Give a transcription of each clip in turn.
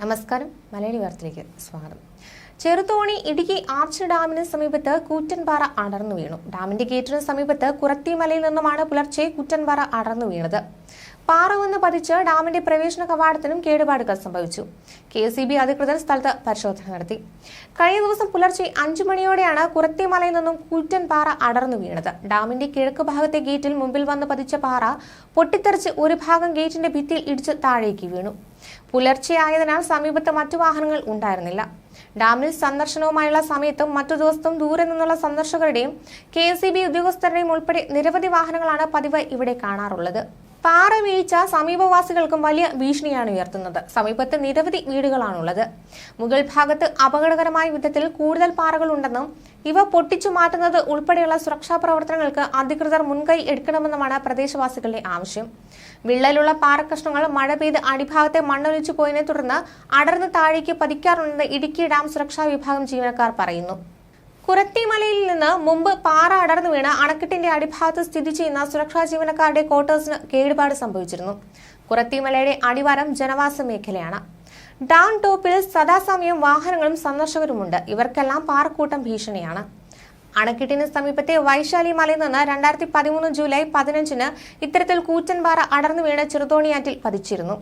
നമസ്കാരം. മലയാളി വാർത്തയിലേക്ക് സ്വാഗതം. ചെറുതോണി ഇടുക്കി ആർച്ച് ഡാമിന് സമീപത്ത് കൂറ്റൻപാറ അടർന്നു വീണു. ഡാമിന്റെ ഗേറ്റിന് സമീപത്ത് കുറത്തിമലയിൽ നിന്നുമാണ് പുലർച്ചെ കൂറ്റൻപാറ അടർന്നു വീണത്. പാറ വന്ന് പതിച്ച് ഡാമിന്റെ പ്രവേശന കവാടത്തിനും കേടുപാടുകൾ സംഭവിച്ചു. കെ സി ബി അധികൃതർ സ്ഥലത്ത് പരിശോധന നടത്തി. കഴിഞ്ഞ ദിവസം പുലർച്ചെ അഞ്ചു മണിയോടെയാണ് കുറത്തിമലയിൽ നിന്നും കൂറ്റൻ പാറ അടർന്നു വീണത്. ഡാമിന്റെ കിഴക്ക് ഭാഗത്തെ ഗേറ്റിൽ മുമ്പിൽ വന്ന് പതിച്ച പാറ പൊട്ടിത്തെറിച്ച് ഒരു ഭാഗം ഗേറ്റിന്റെ ഭിത്തിയിൽ ഇടിച്ച് താഴേക്ക് വീണു. പുലർച്ചെ ആയതിനാൽ സമീപത്ത് മറ്റു വാഹനങ്ങൾ ഉണ്ടായിരുന്നില്ല. ഡാമിൽ സന്ദർശനവുമായുള്ള സമയത്തും മറ്റു ദിവസത്തും ദൂരെ നിന്നുള്ള സന്ദർശകരുടെയും കെ ഉദ്യോഗസ്ഥരുടെയും ഉൾപ്പെടെ നിരവധി വാഹനങ്ങളാണ് പതിവ് ഇവിടെ കാണാറുള്ളത്. പാറ വീഴ്ച സമീപവാസികൾക്കും വലിയ ഭീഷണിയാണ് ഉയർത്തുന്നത്. സമീപത്ത് നിരവധി വീടുകളാണുള്ളത്. മുകൾ ഭാഗത്ത് അപകടകരമായ വിധത്തിൽ കൂടുതൽ പാറകൾ ഉണ്ടെന്നും ഇവ പൊട്ടിച്ചു മാറ്റുന്നത് ഉൾപ്പെടെയുള്ള സുരക്ഷാ പ്രവർത്തനങ്ങൾക്ക് അധികൃതർ മുൻകൈ എടുക്കണമെന്നുമാണ് പ്രദേശവാസികളുടെ ആവശ്യം. വിള്ളലുള്ള പാറക്കഷ്ണങ്ങൾ മഴ പെയ്ത് അടിഭാഗത്തെ മണ്ണൊലിച്ചു പോയതിനെ തുടർന്ന് അടർന്ന് താഴേക്ക് പതിക്കാറുണ്ടെന്ന് ഇടുക്കി ഡാം സുരക്ഷാ വിഭാഗം ജീവനക്കാർ പറയുന്നു. കുറത്തിമലയിൽ നിന്ന് മുമ്പ് പാറ അടർന്നു വീണ അണക്കെട്ടിന്റെ അടിഭാഗത്ത് സ്ഥിതി ചെയ്യുന്ന സുരക്ഷാ ജീവനക്കാരുടെ ക്വാർട്ടേഴ്സിന് കേടുപാട് സംഭവിച്ചിരുന്നു. കുറത്തിമലയുടെ അടിവാരം ജനവാസ മേഖലയാണ്. ഡാൺ ടോപ്പിൽ സദാസമയം വാഹനങ്ങളും സന്ദർശകരുമുണ്ട്. ഇവർക്കെല്ലാം പാറക്കൂട്ടം ഭീഷണിയാണ്. അണക്കെട്ടിന് സമീപത്തെ വൈശാലി മലയിൽ നിന്ന് രണ്ടായിരത്തി പതിമൂന്ന് ജൂലൈ പതിനഞ്ചിന് ഇത്തരത്തിൽ കൂറ്റൻപാറ അടർന്നു വീണ് ചെറുതോണിയാറ്റിൽ പതിച്ചിരുന്നു.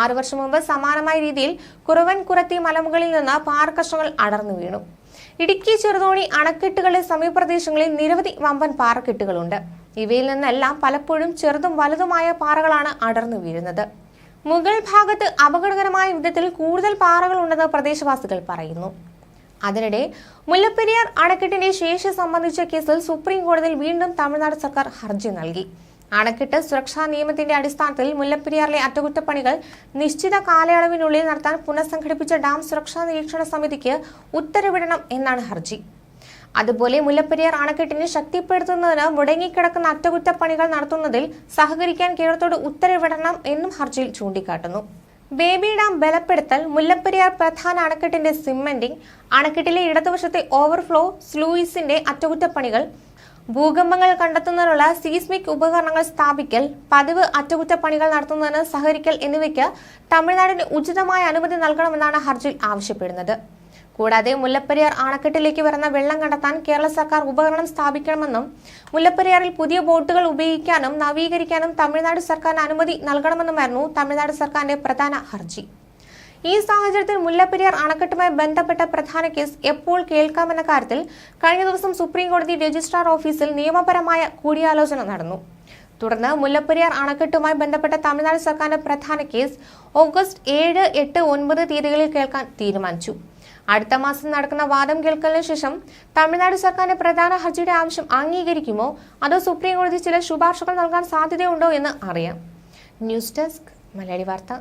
ആറു വർഷം മുമ്പ് സമാനമായ രീതിയിൽ കുറവൻ കുറത്തി മലമുകളിൽ നിന്ന് പാറക്കഷ്ണങ്ങൾ അടർന്നു വീണു. ഇടുക്കി ചെറുതോണി അണക്കെട്ടുകളിൽ സമീപപ്രദേശങ്ങളിൽ നിരവധി വമ്പൻ പാറക്കെട്ടുകളുണ്ട്. ഇവയിൽ നിന്നെല്ലാം പലപ്പോഴും ചെറുതും വലുതുമായ പാറകളാണ് അടർന്നു വീഴുന്നത്. മുകൾ ഭാഗത്ത് അപകടകരമായ വിധത്തിൽ കൂടുതൽ പാറകൾ പാറകളുണ്ടെന്ന് പ്രദേശവാസികൾ പറയുന്നു. അതിനിടെ മുല്ലപ്പെരിയാർ അണക്കെട്ടിന്റെ ശേഷി സംബന്ധിച്ച കേസിൽ സുപ്രീം കോടതിയിൽ വീണ്ടും തമിഴ്നാട് സർക്കാർ ഹർജി നൽകി. അണക്കെട്ട് സുരക്ഷാ നിയമത്തിന്റെ അടിസ്ഥാനത്തിൽ മുല്ലപ്പെരിയാറിലെ അറ്റകുറ്റപ്പണികൾ നിശ്ചിത കാലയളവിനുള്ളിൽ നടത്താൻ പുനഃസംഘടിപ്പിച്ച ഡാം സുരക്ഷാ നിരീക്ഷണ സമിതിക്ക് ഉത്തരവിടണം എന്നാണ് ഹർജി. അതുപോലെ മുല്ലപ്പെരിയാർ അണക്കെട്ടിനെ ശക്തിപ്പെടുത്തുന്നതിന് മുടങ്ങിക്കിടക്കുന്ന അറ്റകുറ്റപ്പണികൾ നടത്തുന്നതിൽ സഹകരിക്കാൻ കേരളത്തോട് ഉത്തരവിടണം എന്നും ഹർജിയിൽ ചൂണ്ടിക്കാട്ടുന്നു. ബേബി ഡാം ബലപ്പെടുത്തൽ മുല്ലപ്പെരിയാർ പ്രധാന അണക്കെട്ടിന്റെ സിമെന്റിംഗ് അണക്കെട്ടിലെ ഇടതുവശത്തെ ഓവർഫ്ലോ സ്ലൂയിസിന്റെ അറ്റകുറ്റപ്പണികൾ ഭൂകമ്പങ്ങൾ കണ്ടെത്തുന്നതിനുള്ള സീസ്മിക് ഉപകരണങ്ങൾ സ്ഥാപിക്കൽ പതിവ് അറ്റകുറ്റപ്പണികൾ നടത്തുന്നതിന് സഹകരിക്കൽ എന്നിവയ്ക്ക് തമിഴ്നാടിന് ഉചിതമായ അനുമതി നൽകണമെന്നാണ് ഹർജിയിൽ ആവശ്യപ്പെടുന്നത്. കൂടാതെ മുല്ലപ്പെരിയാർ അണക്കെട്ടിലേക്ക് വരുന്ന വെള്ളം കണ്ടെത്താൻ കേരള സർക്കാർ ഉപകരണം സ്ഥാപിക്കണമെന്നും മുല്ലപ്പെരിയാറിൽ പുതിയ ബോട്ടുകൾ ഉപയോഗിക്കാനും നവീകരിക്കാനും തമിഴ്നാട് സർക്കാരിന് അനുമതി നൽകണമെന്നുമായിരുന്നു തമിഴ്നാട് സർക്കാരിന്റെ പ്രധാന ഹർജി. ഈ സാഹചര്യത്തിൽ മുല്ലപ്പെരിയാർ അണക്കെട്ടുമായി ബന്ധപ്പെട്ട പ്രധാന കേസ് എപ്പോൾ കേൾക്കാമെന്ന കാര്യത്തിൽ കഴിഞ്ഞ ദിവസം സുപ്രീം കോടതി രജിസ്ട്രാർ ഓഫീസിൽ നിയമപരമായ കൂടിയാലോചന നടന്നു. തുടർന്ന് മുല്ലപ്പെരിയാർ അണക്കെട്ടുമായി ബന്ധപ്പെട്ട തമിഴ്നാട് സർക്കാരിന്റെ പ്രധാന കേസ് ഓഗസ്റ്റ് ഏഴ് എട്ട് ഒൻപത് തീയതികളിൽ കേൾക്കാൻ തീരുമാനിച്ചു. അടുത്ത മാസം നടക്കുന്ന വാദം കേൾക്കലിന് ശേഷം തമിഴ്നാട് സർക്കാരിന്റെ പ്രധാന ഹർജിയുടെ ആവശ്യം അംഗീകരിക്കുമോ? അതോ സുപ്രീം കോടതി ചില ശുപാർശകൾ നൽകാൻ സാധ്യതയുണ്ടോ എന്ന് അറിയാം. ന്യൂസ് ഡെസ്ക് മലയാളി വാർത്ത.